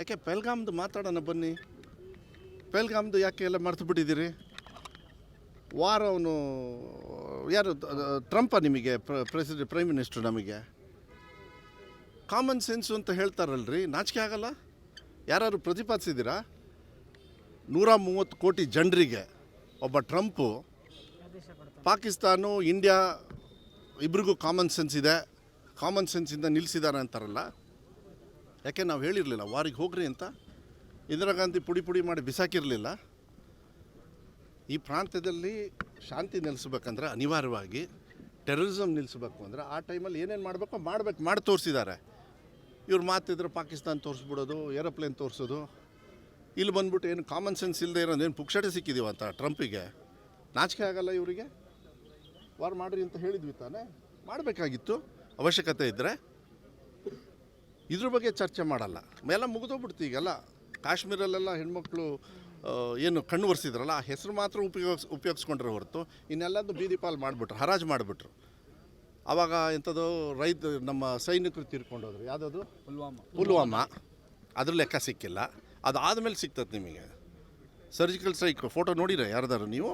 ಯಾಕೆ ಪೆಲ್ಗಾಮ್ದು ಮಾತಾಡೋಣ ಬನ್ನಿ. ಪೆಲ್ಗಾಮ್ದು ಯಾಕೆ ಎಲ್ಲ ಮರ್ತು ಬಿಟ್ಟಿದ್ದೀರಿ? ವಾರ ಅವನು, ಯಾರು ಟ್ರಂಪ ನಿಮಗೆ ಪ್ರೆಸಿಡೆಂಟ್, ಪ್ರೈಮ್ ಮಿನಿಸ್ಟರ್ ನಮಗೆ. ಕಾಮನ್ ಸೆನ್ಸು ಅಂತ ಹೇಳ್ತಾರಲ್ರಿ, ನಾಚಿಕೆ ಆಗಲ್ಲ? ಯಾರು ಪ್ರತಿಪಾದಿಸಿದ್ದೀರಾ? ನೂರ ಮೂವತ್ತು ಕೋಟಿ ಜನರಿಗೆ ಒಬ್ಬ ಟ್ರಂಪು, ಪಾಕಿಸ್ತಾನ, ಇಂಡಿಯಾ, ಇಬ್ರಿಗೂ ಕಾಮನ್ ಸೆನ್ಸ್ ಇದೆ. ಕಾಮನ್ ಸೆನ್ಸಿಂದ ನಿಲ್ಲಿಸಿದ್ದಾರೆ ಅಂತಾರಲ್ಲ? ಯಾಕೆ ನಾವು ಹೇಳಿರಲಿಲ್ಲ, ವಾರಿಗೆ ಹೋಗ್ರಿ ಅಂತ? ಇಂದಿರಾ ಗಾಂಧಿ ಪುಡಿ ಪುಡಿ ಮಾಡಿ ಬಿಸಾಕಿರಲಿಲ್ಲ. ಈ ಪ್ರಾಂತ್ಯದಲ್ಲಿ ಶಾಂತಿ ನೆಲೆಸ್ಬೇಕಂದ್ರೆ ಅನಿವಾರ್ಯವಾಗಿ ಟೆರರಿಸಮ್ ನಿಲ್ಲಿಸ್ಬೇಕು ಅಂದರೆ ಆ ಟೈಮಲ್ಲಿ ಏನೇನು ಮಾಡಬೇಕು ಮಾಡಬೇಕು, ಮಾಡಿ ತೋರಿಸಿದ್ದಾರೆ. ಇವ್ರು ಮಾತಿದ್ರೆ ಪಾಕಿಸ್ತಾನ ತೋರಿಸ್ಬಿಡೋದು, ಏರೋಪ್ಲೇನ್ ತೋರಿಸೋದು. ಇಲ್ಲಿ ಬಂದ್ಬಿಟ್ಟು ಏನು ಕಾಮನ್ ಸೆನ್ಸ್ ಇಲ್ಲದೆ ಇರೋದು, ಏನು ಪುಕ್ಷಟೆ ಸಿಕ್ಕಿದೀವಂತ ಟ್ರಂಪಿಗೆ? ನಾಚಿಕೆ ಆಗಲ್ಲ ಇವರಿಗೆ? ವಾರ್ ಮಾಡ್ರಿ ಅಂತ ಹೇಳಿದ್ವಿ ತಾನೇ? ಮಾಡಬೇಕಾಗಿತ್ತು. ಅವಶ್ಯಕತೆ ಇದ್ದರೆ ಇದ್ರ ಬಗ್ಗೆ ಚರ್ಚೆ ಮಾಡಲ್ಲ. ಎಲ್ಲ ಮುಗಿದೋಗ್ಬಿಡ್ತು ಈಗೆಲ್ಲ. ಕಾಶ್ಮೀರಲ್ಲೆಲ್ಲ ಹೆಣ್ಮಕ್ಳು ಏನು ಕಣ್ಣು ಒರೆಸಿದ್ರಲ್ಲ ಆ ಹೆಸರು ಮಾತ್ರ ಉಪಯೋಗಿಸ್ ಉಪಯೋಗಿಸ್ಕೊಂಡ್ರೆ ಹೊರತು ಇನ್ನೆಲ್ಲದೂ ಬೀದಿ ಪಾಲು ಮಾಡಿಬಿಟ್ರು ಹರಾಜು ಮಾಡಿಬಿಟ್ರು. ಆವಾಗ ಎಂಥದ್ದು ರೈತ ನಮ್ಮ ಸೈನಿಕರು ತೀರ್ಕೊಂಡೋದ್ರು ಯಾವುದದು? ಪುಲ್ವಾಮಾ. ಪುಲ್ವಾಮಾ. ಅದ್ರ ಲೆಕ್ಕ ಸಿಕ್ಕಿಲ್ಲ. ಅದಾದಮೇಲೆ ಸಿಗ್ತದೆ ನಿಮಗೆ. ಸರ್ಜಿಕಲ್ ಸ್ಟ್ರೈಕ್ ಫೋಟೋ ನೋಡಿರ ಯಾರ್ದಾರು ನೀವು?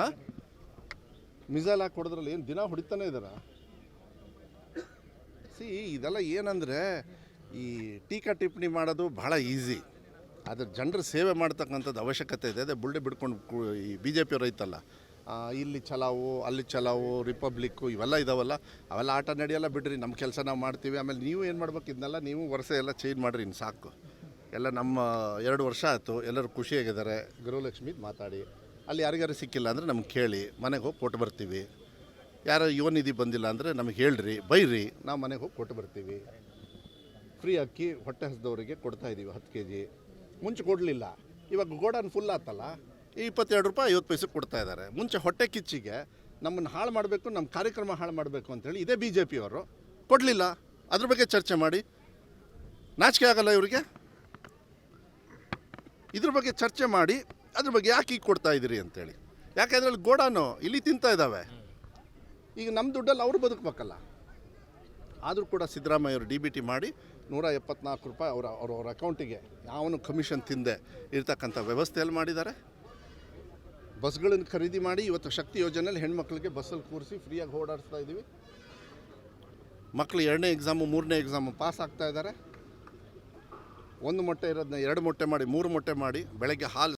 ಹಾಂ? ಮಿಸೈಲ್ ಹಾಕಿ ಹೊಡೆದ್ರಲ್ಲಿ ಏನು ದಿನ ಹೊಡಿತಾನೆ ಇದ್ದಾರ ಸಿ ಇದೆಲ್ಲ ಏನಂದರೆ ಈ ಟೀಕಾ ಟಿಪ್ಪಣಿ ಮಾಡೋದು ಬಹಳ ಈಸಿ. ಅದ್ರ ಜನರ ಸೇವೆ ಮಾಡ್ತಕ್ಕಂಥದ್ದು ಅವಶ್ಯಕತೆ ಇದೆ. ಅದೇ ಬುಲ್ಡೆ ಬಿಡ್ಕೊಂಡು ಈ ಬಿ ಜೆ ಪಿಯವ್ರು ಐತಲ್ಲ ಇಲ್ಲಿ ಚಲಾವು, ಅಲ್ಲಿ ಚಲಾವು, ರಿಪಬ್ಲಿಕ್ಕು ಇವೆಲ್ಲ ಇದಾವಲ್ಲ, ಅವೆಲ್ಲ ಆಟ ನಡೆಯಲ್ಲ ಬಿಡ್ರಿ, ನಮ್ಮ ಕೆಲಸ ನಾವು ಮಾಡ್ತೀವಿ. ಆಮೇಲೆ ನೀವು ಏನು ಮಾಡ್ಬೇಕು? ಇದನ್ನೆಲ್ಲ ನೀವು ವರ್ಷ ಎಲ್ಲ ಚೇಂಜ್ ಮಾಡಿರಿ ಇನ್ನು ಸಾಕು. ಎಲ್ಲ ನಮ್ಮ ಎರಡು ವರ್ಷ ಆಯಿತು, ಎಲ್ಲರೂ ಖುಷಿಯಾಗಿದ್ದಾರೆ. ಗೃಹಲಕ್ಷ್ಮಿದು ಮಾತಾಡಿ. ಅಲ್ಲಿ ಯಾರಿಗಾರು ಸಿಕ್ಕಿಲ್ಲ ಅಂದರೆ ನಮ್ಗೆ ಕೇಳಿ. ಮನೆಗೆ ಹೋಗಿ ಕೊಟ್ಟು ಬರ್ತೀವಿ. ಯಾರೋ ಯುವ ನಿಧಿ ಬಂದಿಲ್ಲ ಅಂದರೆ ನಮಗೆ ಹೇಳ್ರಿ, ಬೈರಿ, ನಾವು ಮನೆಗೆ ಹೋಗಿ ಕೊಟ್ಟು ಬರ್ತೀವಿ. ಫ್ರೀ ಅಕ್ಕಿ ಹೊಟ್ಟೆ ಹಸಿದವರಿಗೆ ಕೊಡ್ತಾ ಇದ್ದೀವಿ ಹತ್ತು ಕೆ ಜಿ. ಮುಂಚೆ ಕೊಡಲಿಲ್ಲ. ಇವಾಗ ಗೋಡನ್ ಫುಲ್ ಆತಲ್ಲ, ಈ ಇಪ್ಪತ್ತೆರಡು ರೂಪಾಯಿ ಐವತ್ತು ಪೈಸೆ ಕೊಡ್ತಾ ಇದ್ದಾರೆ. ಮುಂಚೆ ಹೊಟ್ಟೆ ಕಿಚ್ಚಿಗೆ ನಮ್ಮನ್ನು ಹಾಳು ಮಾಡಬೇಕು, ನಮ್ಮ ಕಾರ್ಯಕ್ರಮ ಹಾಳು ಮಾಡಬೇಕು ಅಂತೇಳಿ ಇದೇ ಬಿ ಜೆ ಪಿಯವರು ಕೊಡಲಿಲ್ಲ. ಅದ್ರ ಬಗ್ಗೆ ಚರ್ಚೆ ಮಾಡಿ. ನಾಚಿಕೆ ಆಗಲ್ಲ ಇವರಿಗೆ? ಇದ್ರ ಬಗ್ಗೆ ಚರ್ಚೆ ಮಾಡಿ, ಅದ್ರ ಬಗ್ಗೆ ಯಾಕೆ ಈಗ ಕೊಡ್ತಾ ಇದ್ದೀರಿ ಅಂತೇಳಿ ಯಾಕೆ ಅದ್ರಲ್ಲಿ ಗೋಡಾನು ಇಲ್ಲಿ ತಿಂತಾ ಇದ್ದಾವೆ. ಈಗ ನಮ್ಮ ದುಡ್ಡಲ್ಲಿ ಅವರು ಬದುಕಬೇಕಲ್ಲ. ಆದರೂ ಕೂಡ ಸಿದ್ದರಾಮಯ್ಯವರು ಡಿ ಬಿ ಟಿ ಮಾಡಿ ನೂರ ಎಪ್ಪತ್ನಾಲ್ಕು ರೂಪಾಯಿ ಅವರ ಅವ್ರ ಅವ್ರ ಅಕೌಂಟಿಗೆ ಯಾವನು ಕಮಿಷನ್ ತಿಂದೆ ಇರ್ತಕ್ಕಂಥ ವ್ಯವಸ್ಥೆಯಲ್ಲಿ ಮಾಡಿದ್ದಾರೆ. ಬಸ್ಗಳನ್ನು ಖರೀದಿ ಮಾಡಿ ಇವತ್ತು ಶಕ್ತಿ ಯೋಜನೆಯಲ್ಲಿ ಹೆಣ್ಮಕ್ಳಿಗೆ ಬಸ್ಸಲ್ಲಿ ಕೂರಿಸಿ ಫ್ರೀಯಾಗಿ ಓಡಾಡಿಸ್ತಾ ಇದ್ದೀವಿ. ಮಕ್ಕಳು ಎರಡನೇ ಎಕ್ಸಾಮು, ಮೂರನೇ ಎಕ್ಸಾಮು ಪಾಸ್ ಆಗ್ತಾ ಇದ್ದಾರೆ. ಒಂದು ಮೊಟ್ಟೆ ಇರೋದನ್ನ ಎರಡು ಮೊಟ್ಟೆ ಮಾಡಿ, ಮೂರು ಮೊಟ್ಟೆ ಮಾಡಿ ಬೆಳಗ್ಗೆ ಹಾಲು